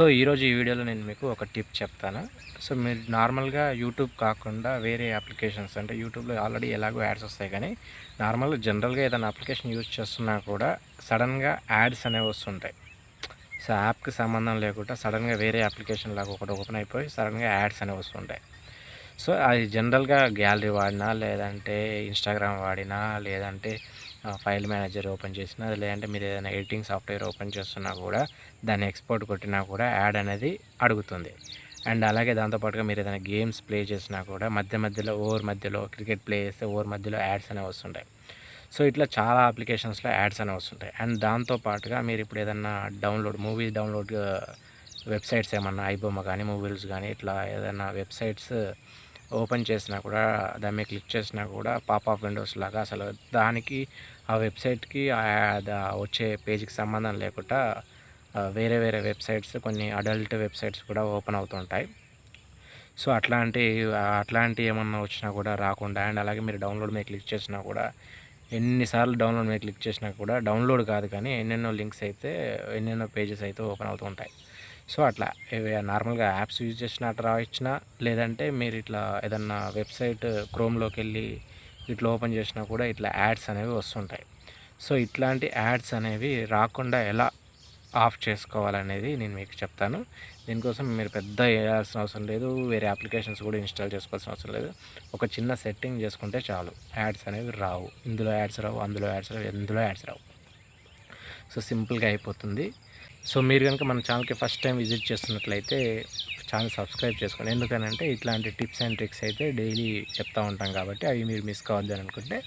So ఈరోజు ఈ వీడియోలో నేను మీకు ఒక టిప్ చెప్తాను. సో మీరు నార్మల్గా యూట్యూబ్ కాకుండా వేరే అప్లికేషన్స్ అంటే యూట్యూబ్లో ఆల్రెడీ ఎలాగో యాడ్స్ వస్తాయి కానీ నార్మల్ జనరల్గా ఏదైనా అప్లికేషన్ యూజ్ చేస్తున్నా కూడా సడన్గా యాడ్స్ అనేవి వస్తుంటాయి. సో యాప్కి సంబంధం లేకుండా సడన్గా వేరే అప్లికేషన్ లాగా ఒకటి ఓపెన్ అయిపోయి సడన్గా యాడ్స్ అనేవి వస్తుంటాయి. సో అది జనరల్గా గ్యాలరీ వాడినా లేదంటే ఇన్స్టాగ్రామ్ వాడినా లేదంటే ఫైల్ మేనేజర్ ఓపెన్ చేసినా లేదంటే మీరు ఏదైనా ఎడిటింగ్ సాఫ్ట్వేర్ ఓపెన్ చేస్తున్నా కూడా దాన్ని ఎక్స్పోర్ట్ కొట్టినా కూడా యాడ్ అనేది అడుగుతుంది. అండ్ అలాగే దాంతోపాటుగా మీరు ఏదైనా గేమ్స్ ప్లే చేసినా కూడా మధ్య మధ్యలో ఓవర్ మధ్యలో క్రికెట్ ప్లే చేస్తే ఓవర్ మధ్యలో యాడ్స్ అనేవి వస్తుంటాయి. సో ఇట్లా చాలా అప్లికేషన్స్లో యాడ్స్ అనేవి వస్తుంటాయి. అండ్ దాంతోపాటుగా మీరు ఇప్పుడు ఏదైనా డౌన్లోడ్ మూవీ డౌన్లోడ్ వెబ్సైట్స్ ఏమన్నా ఐబొమ్మ కానీ మూవీస్ కానీ ఇట్లా ఏదైనా వెబ్సైట్స్ ఓపెన్ చేసినా కూడా దాని మీద క్లిక్ చేసినా కూడా పాప్ ఆఫ్ విండోస్ లాగా అసలు దానికి ఆ వెబ్సైట్కి వచ్చే పేజీకి సంబంధం లేకుండా వేరే వేరే వెబ్సైట్స్ కొన్ని అడల్ట్ వెబ్సైట్స్ కూడా ఓపెన్ అవుతుంటాయి. సో అట్లాంటి అట్లాంటి ఏమన్నా వచ్చినా కూడా రాకుండా అండ్ అలాగే మీరు డౌన్లోడ్ మీద క్లిక్ చేసినా కూడా ఎన్నిసార్లు డౌన్లోడ్ మీద క్లిక్ చేసినా కూడా డౌన్లోడ్ కాదు కానీ ఎన్నెన్నో లింక్స్ అయితే ఎన్నెన్నో పేజెస్ అయితే ఓపెన్ అవుతూ ఉంటాయి. సో అట్లా నార్మల్గా యాప్స్ యూజ్ చేసినట్టు ఇచ్చినా లేదంటే మీరు ఇట్లా ఏదన్నా వెబ్సైట్ క్రోమ్లోకి వెళ్ళి ఇట్లా ఓపెన్ చేసినా కూడా ఇట్లా యాడ్స్ అనేవి వస్తుంటాయి. సో ఇట్లాంటి యాడ్స్ అనేవి రాకుండా ఎలా ఆఫ్ చేసుకోవాలనేది నేను మీకు చెప్తాను. దీనికోసం మీరు పెద్ద వేయాల్సిన అవసరం లేదు. వేరే అప్లికేషన్స్ కూడా ఇన్స్టాల్ చేసుకోవాల్సిన అవసరం లేదు. ఒక చిన్న సెట్టింగ్ చేసుకుంటే చాలు. యాడ్స్ అనేవి రావు. ఇందులో యాడ్స్ రావు అందులో యాడ్స్ రావు ఎందులో యాడ్స్ రావు. సో సింపుల్గా అయిపోతుంది. సో మీరు కనుక మన ఛానల్కి ఫస్ట్ టైం విజిట్ చేస్తున్నట్లయితే ఛానల్ సబ్స్క్రైబ్ చేసుకోండి. ఎందుకనంటే ఇట్లాంటి టిప్స్ అండ్ ట్రిక్స్ అయితే డైలీ చెప్తూ ఉంటాం కాబట్టి అవి మీరు మిస్ కావద్దు అని అనుకుంటే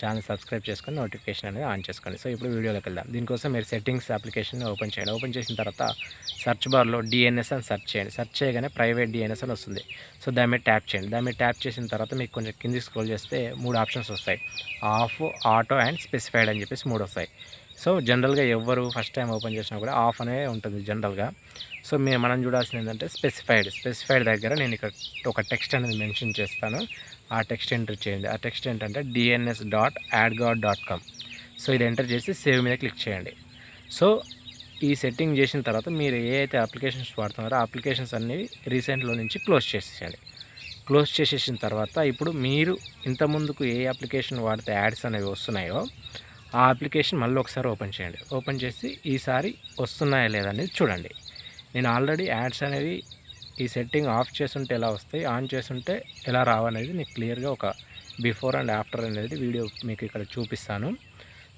ఛానల్ సబ్స్క్రైబ్ చేసుకొని నోటిఫికేషన్ అనేది ఆన్ చేసుకోండి. సో ఇప్పుడు వీడియోలోకి వెళ్దాం. దీనికోసం మీరు సెట్టింగ్స్ అప్లికేషన్ ఓపెన్ చేయండి. ఓపెన్ చేసిన తర్వాత సర్చ్ బార్లో డిఎన్ఎస్ అని సెర్చ్ చేయండి. సర్చ్ చేయగానే ప్రైవేట్ డిఎన్ఎస్ అని వస్తుంది. సో దాని మీద ట్యాప్ చేయండి. దాని మీద ట్యాప్ చేసిన తర్వాత మీకు కొంచెం కింది స్క్రోల్ చేస్తే మూడు ఆప్షన్స్ వస్తాయి. ఆఫ్ ఆటో అండ్ స్పెసిఫైడ్ అని చెప్పేసి మూడు వస్తాయి. సో జనరల్గా ఎవరు ఫస్ట్ టైం ఓపెన్ చేసినా కూడా ఆఫ్ అనే ఉంటుంది జనరల్గా. సో మేము మనం చూడాల్సింది ఏంటంటే స్పెసిఫైడ్ స్పెసిఫైడ్ దగ్గర నేను ఇక్కడ ఒక టెక్స్ట్ అనేది మెన్షన్ చేస్తాను. ఆ టెక్స్ట్ ఎంటర్ చేయండి. ఆ టెక్స్ట్ ఏంటంటే DNS dot AdGuard dot com so ఇది ఎంటర్ చేసి సేవ్ మీద క్లిక్ చేయండి. సో ఈ సెట్టింగ్ చేసిన తర్వాత మీరు ఏ అయితే అప్లికేషన్స్ వాడుతున్నారో ఆ అప్లికేషన్స్ అన్నీ రీసెంట్లో నుంచి క్లోజ్ చేసేయండి క్లోజ్ చేసేసిన తర్వాత ఇప్పుడు మీరు ఇంతకుముందుకు ఏ అప్లికేషన్ వాడితే యాడ్స్ అనేవి వస్తున్నాయో ఆ అప్లికేషన్ మళ్ళీ ఒకసారి ఓపెన్ చేయండి. ఓపెన్ చేసి ఈసారి వస్తున్నాయా లేదనేది చూడండి. నేను ఆల్రెడీ యాడ్స్ అనేవి ఈ సెట్టింగ్ ఆఫ్ చేస్తుంటే ఎలా వస్తాయి ఆన్ చేస్తుంటే ఎలా రావనేది నీకు క్లియర్గా ఒక బిఫోర్ అండ్ ఆఫ్టర్ అనేది వీడియో మీకు ఇక్కడ చూపిస్తాను.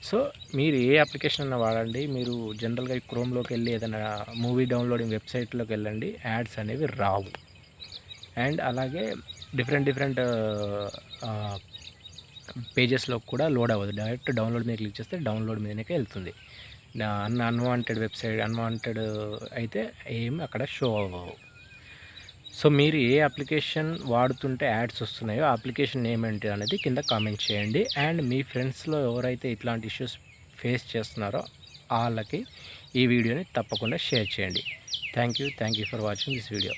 సో మీరు ఏ అప్లికేషన్ అయినా వాడండి. మీరు జనరల్గా క్రోమ్లోకి వెళ్ళి ఏదైనా మూవీ డౌన్లోడింగ్ వెబ్సైట్లోకి వెళ్ళండి యాడ్స్ అనేవి రావు. అండ్ అలాగే డిఫరెంట్ డిఫరెంట్ పేజెస్లో కూడా లోడ్ అవ్వదు. డైరెక్ట్ డౌన్లోడ్ మీద క్లిక్ చేస్తే డౌన్లోడ్ మీదకే వెళ్తుంది. అన్ అన్వాంటెడ్ వెబ్సైట్ అన్వాంటెడ్ అయితే ఏమి అక్కడ షో అవ్వవు. సో మీరు ఏ అప్లికేషన్ వాడుతుంటే యాడ్స్ వస్తున్నాయో ఆ అప్లికేషన్ ఏంటి అనేది కింద కామెంట్ చేయండి. అండ్ మీ ఫ్రెండ్స్లో ఎవరైతే ఇట్లాంటి ఇష్యూస్ ఫేస్ చేస్తున్నారో వాళ్ళకి ఈ వీడియోని తప్పకుండా షేర్ చేయండి. Thank you thank you for watching this video